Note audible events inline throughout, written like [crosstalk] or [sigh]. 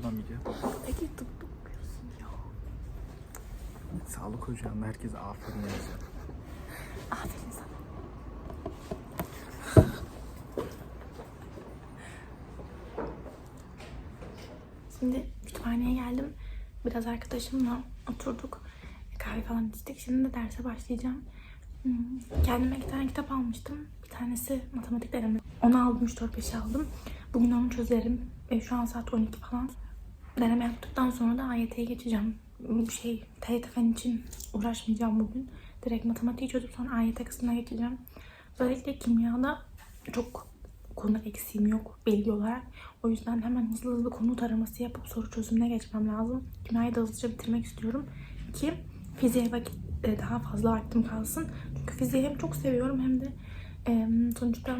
şey olamayacağım. Peki tıp okuyorsun ya. Sağlık ocağında herkes aferin yazıyor. Aferin sana. Şimdi kütüphaneye geldim. Biraz arkadaşımla oturduk. Kahve falan içtik. Şimdi de derse başlayacağım. Hmm, Kendime iki tane kitap almıştım. Bir tanesi matematik deneme. Onu aldım, 3-4-5'i aldım. Bugün onu çözerim. E, şu an saat 12 falan. Deneme yaptıktan sonra da AYT'ye geçeceğim. Şey, TYT fen için uğraşmayacağım bugün. Direkt matematiği çözüp sonra AYT kısmına geçeceğim. Özellikle kimyada çok konu eksiğim yok bilgi olarak. O yüzden hemen hızlı hızlı konu taraması yapıp soru çözümüne geçmem lazım. Kimyayı da hızlıca bitirmek istiyorum ki fiziğe vakit e, daha fazla vaktim kalsın. Çünkü fiziği hem çok seviyorum hem de sonuçta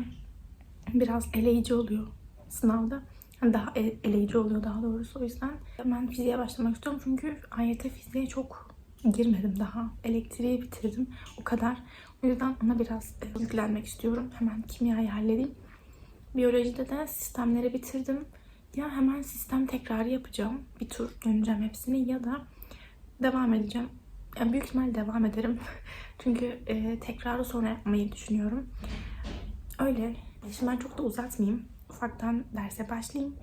biraz eleyici oluyor sınavda. Daha e- eleyici oluyor daha doğrusu. O yüzden ben fiziğe başlamak istiyorum. Çünkü AYT fiziğe çok girmedim daha. Elektriği bitirdim. O kadar. O yüzden ona biraz e, yüklenmek istiyorum. Hemen kimyayı halledeyim. Biyolojide de sistemleri bitirdim. Ya hemen sistem tekrarı yapacağım. Bir tur döneceğim hepsini ya da devam edeceğim. Yani büyük ihtimal devam ederim. [laughs] Çünkü e, tekrarı sonra yapmayı düşünüyorum. Öyle. Şimdi ben çok da uzatmayayım. Ufaktan derse başlayayım.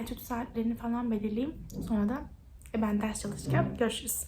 Etüt saatlerini falan belirleyeyim. Sonra da e, ben ders çalışacağım. Görüşürüz.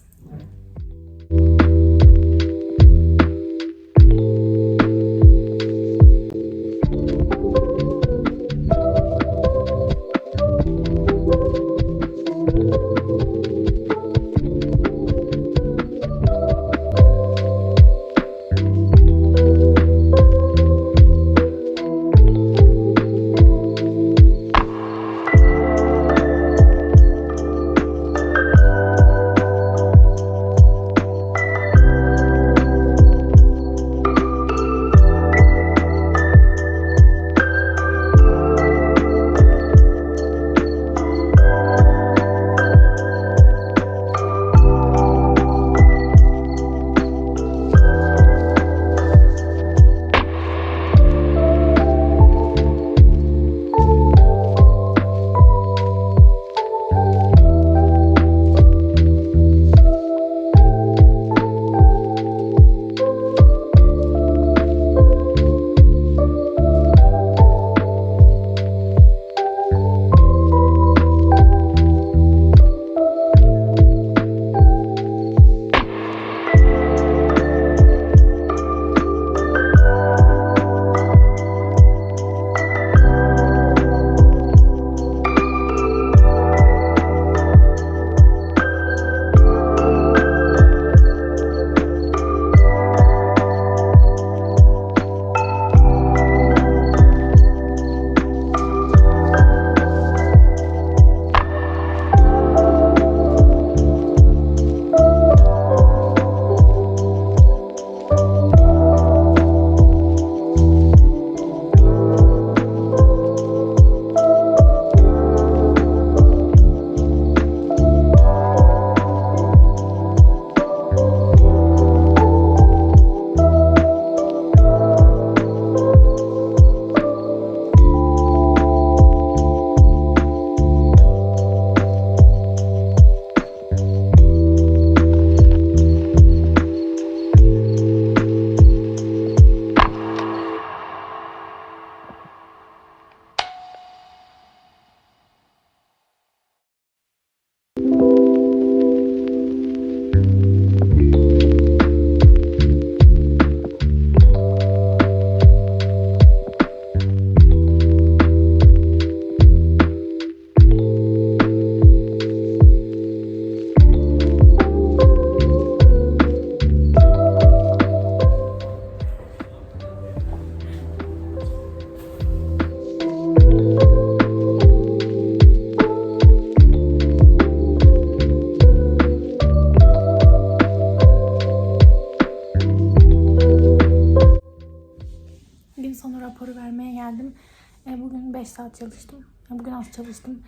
5 saat çalıştım. E, bugün az çalıştım.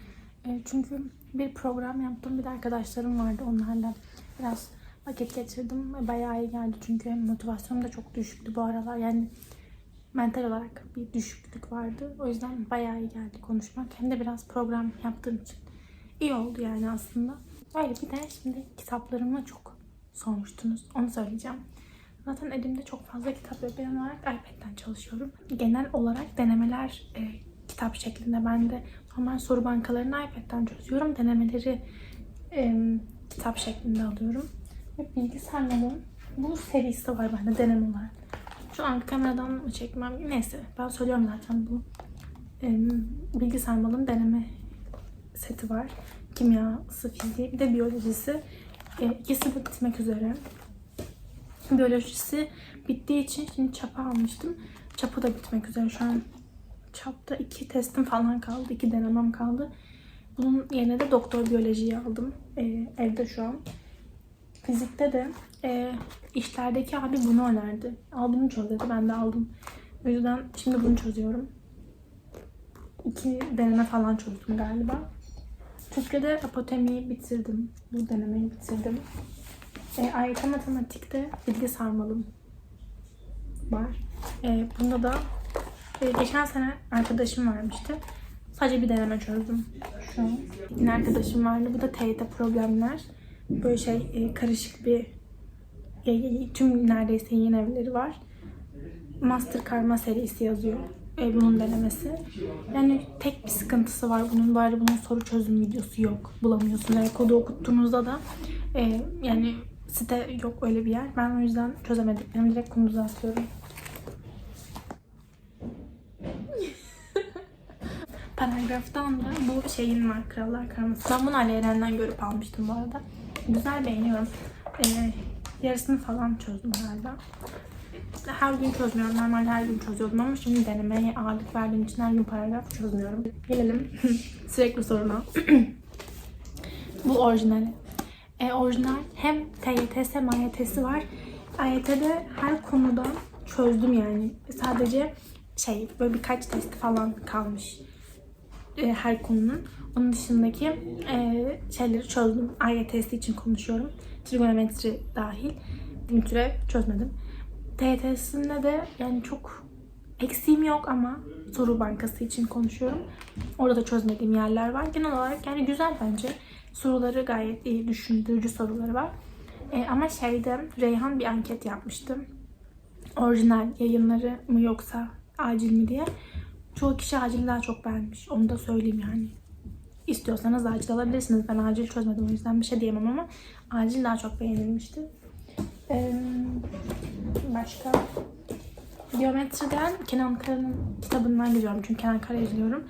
E, çünkü bir program yaptım. Bir de arkadaşlarım vardı. Onlarla biraz vakit geçirdim. ve Bayağı iyi geldi çünkü motivasyonum da çok düşüktü bu aralar. Yani mental olarak bir düşüklük vardı. O yüzden bayağı iyi geldi konuşmak. Hem de biraz program yaptığım için. iyi oldu yani aslında. Öyle bir de şimdi kitaplarımı çok sormuştunuz. Onu söyleyeceğim. Zaten elimde çok fazla kitap yok. Ben olarak iPad'den çalışıyorum. Genel olarak denemeler e, kitap şeklinde. Ben de normal soru bankalarını iPad'den çözüyorum. Denemeleri e, kitap şeklinde alıyorum. Ve bilgi sarmalım. Bu serisi var bende deneme olarak. Şu an kameradan mı çekmem? Neyse ben söylüyorum zaten bu e, bilgi sarmalım deneme seti var. Kimyası, fiziği, bir de biyolojisi. E, ikisi de bitmek üzere. Biyolojisi bittiği için şimdi çapa almıştım. Çapı da bitmek üzere. Şu an çapta iki testim falan kaldı. iki denemem kaldı. Bunun yerine de doktor biyolojiyi aldım. E, evde şu an. Fizikte de e, işlerdeki abi bunu önerdi. Al bunu çöz dedi. Ben de aldım. O yüzden şimdi bunu çözüyorum. İki deneme falan çözdüm galiba. Türkçe'de apotemiyi bitirdim. Bu denemeyi bitirdim. E, ayrıca matematikte bilgi sarmalım var. E, bunda da geçen sene arkadaşım vermişti. Sadece bir deneme çözdüm şu an. Yine arkadaşım vardı. Bu da TYT problemler. Böyle şey e, karışık bir e, e, tüm neredeyse yeni evleri var. Master karma serisi yazıyor. E, bunun denemesi. Yani tek bir sıkıntısı var bunun. Bari bunun soru çözüm videosu yok. Bulamıyorsun. Yani kodu okuttuğunuzda da e, yani site yok öyle bir yer. Ben o yüzden çözemedim. Benim direkt kunduza atıyorum. Paragraftan da bu şeyin var. Krallar Karması. Ben bunu Ali Eren'den görüp almıştım bu arada. Güzel beğeniyorum. Ee, yarısını falan çözdüm galiba. Her gün çözmüyorum. Normalde her gün çözüyordum ama şimdi denemeye ağırlık verdiğim için her gün paragraf çözmüyorum. Gelelim [laughs] sürekli soruna. bu orijinali. E, orijinal hem TYT'si hem AYT'si var. AYT'de her konuda çözdüm yani. Sadece şey böyle birkaç test falan kalmış e, her konunun. Onun dışındaki e, şeyleri çözdüm. AYT'si için konuşuyorum. Trigonometri dahil. Bir süre çözmedim. TYT'sinde de yani çok eksiğim yok ama soru bankası için konuşuyorum. Orada da çözmediğim yerler var. Genel olarak yani güzel bence. Soruları gayet iyi, düşündürücü soruları var. E, ama şeyde Reyhan bir anket yapmıştı. Orijinal yayınları mı yoksa acil mi diye. Çoğu kişi acil daha çok beğenmiş. Onu da söyleyeyim yani. İstiyorsanız acil alabilirsiniz. Ben acil çözmedim o yüzden bir şey diyemem ama acil daha çok beğenilmişti. Ee, başka geometriden Kenan Kara'nın kitabından gidiyorum çünkü Kenan Kara izliyorum.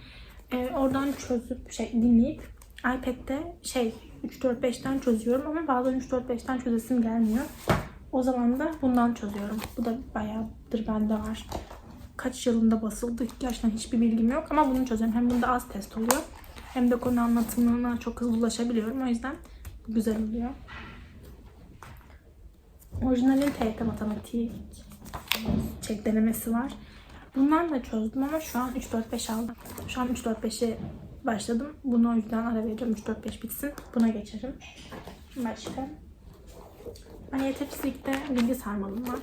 Ee, oradan çözüp şey dinleyip iPad'de şey 3-4-5'ten çözüyorum ama bazen 3-4-5'ten çözesim gelmiyor. O zaman da bundan çözüyorum. Bu da bayağıdır bende var. Kaç yılında basıldı gerçekten hiçbir bilgim yok ama bunu çözüyorum. Hem bunda az test oluyor hem de konu anlatımına çok hızlı ulaşabiliyorum. O yüzden güzel oluyor. Orijinalin TYT matematik şey denemesi var. Bundan da çözdüm ama şu an 3-4-5 aldım. Şu an 3-4-5'e başladım. Bunu o yüzden ara vereceğim. 3-4-5 bitsin. Buna geçerim. Başka? AYT fizikte bilgi sarmalım var.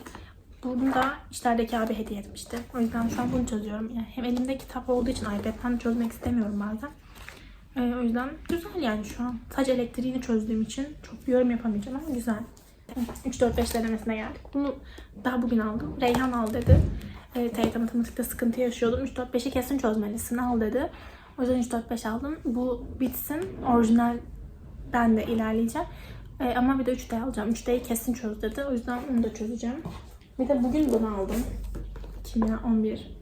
Bunu da işlerdeki abi hediye etmişti. O yüzden şu an bunu çözüyorum. Yani hem elimde kitap olduğu için iPad'den çözmek istemiyorum bazen. Ee, o yüzden güzel yani şu an. Sadece elektriğini çözdüğüm için çok bir yorum yapamayacağım ama güzel. 3-4-5 denemesine geldik. Bunu daha bugün aldım. Reyhan al dedi. E, TYT matematikte sıkıntı yaşıyordum. 3-4-5'i kesin çözmelisin al dedi. O yüzden 3-4-5 aldım. Bu bitsin. Orijinal ben de ilerleyeceğim. E, ama bir de 3D alacağım. 3D'yi kesin çöz dedi. O yüzden onu da çözeceğim. Bir de bugün bunu aldım. Kimya 11.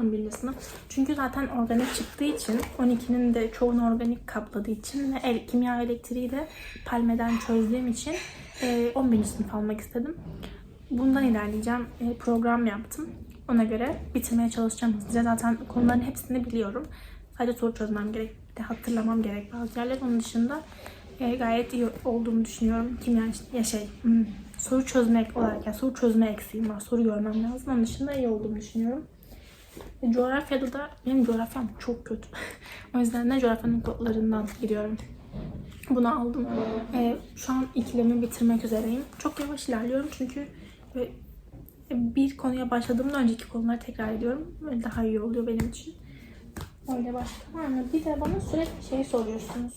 11. sınıf. Çünkü zaten organik çıktığı için 12'nin de çoğunu organik kapladığı için ve el, kimya elektriği de palmeden çözdüğüm için e, 11. sınıf almak istedim. Bundan ilerleyeceğim. E, program yaptım. Ona göre bitirmeye çalışacağım hızlıca. Zaten konuların hepsini biliyorum. Sadece soru çözmem gerek. De hatırlamam gerek bazı yerler. Onun dışında e, gayet iyi olduğumu düşünüyorum. Kimya ya şey hmm, soru çözmek olarak yani soru çözme eksiğim var. Soru görmem lazım. Onun dışında iyi olduğumu düşünüyorum. E, Coğrafyada da benim coğrafyam çok kötü. [laughs] o yüzden de coğrafyanın kodlarından gidiyorum. Bunu aldım. E, şu an ikilemi bitirmek üzereyim. Çok yavaş ilerliyorum çünkü böyle bir konuya başladığımda önceki konuları tekrar ediyorum. Böyle daha iyi oluyor benim için. Öyle başka var mı? Bir de bana sürekli şey soruyorsunuz.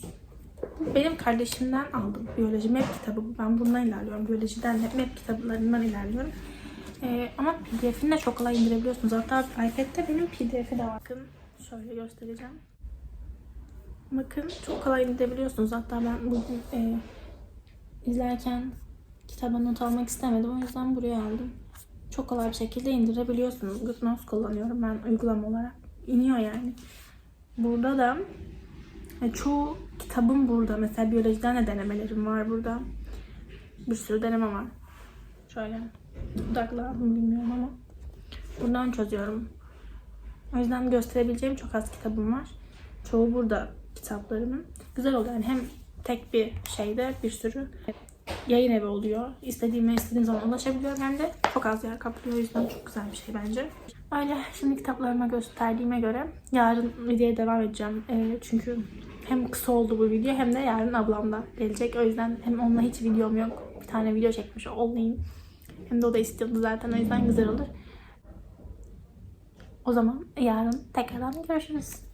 Benim kardeşimden aldım. Biyoloji map kitabı. Ben bundan ilerliyorum. Biyolojiden de map kitaplarından ilerliyorum. Ee, ama pdf'ini de çok kolay indirebiliyorsunuz. Hatta iPad'de benim pdf'i de var. Bakın şöyle göstereceğim. Bakın çok kolay indirebiliyorsunuz. Hatta ben bugün e, izlerken kitaba not almak istemedim. O yüzden buraya aldım. Çok kolay bir şekilde indirebiliyorsunuz. GoodNotes kullanıyorum ben uygulama olarak. İniyor yani. Burada da e, çoğu kitabım burada. Mesela biyolojiden de denemelerim var burada. Bir sürü deneme var. Şöyle odaklandım bilmiyorum ama. Buradan çözüyorum. O yüzden gösterebileceğim çok az kitabım var. Çoğu burada kitaplarımın. Güzel oluyor. Yani hem tek bir şeyde bir sürü yayın evi oluyor. İstediğime istediğim zaman ulaşabiliyorum. Hem de çok az yer kaplıyor. O yüzden çok güzel bir şey bence. Öyle şimdi kitaplarıma gösterdiğime göre yarın videoya devam edeceğim. Ee, çünkü hem kısa oldu bu video hem de yarın ablam da gelecek. O yüzden hem onunla hiç videom yok. Bir tane video çekmiş olayım. Hem de o da istiyordu zaten. O yüzden güzel olur. O zaman yarın tekrardan görüşürüz.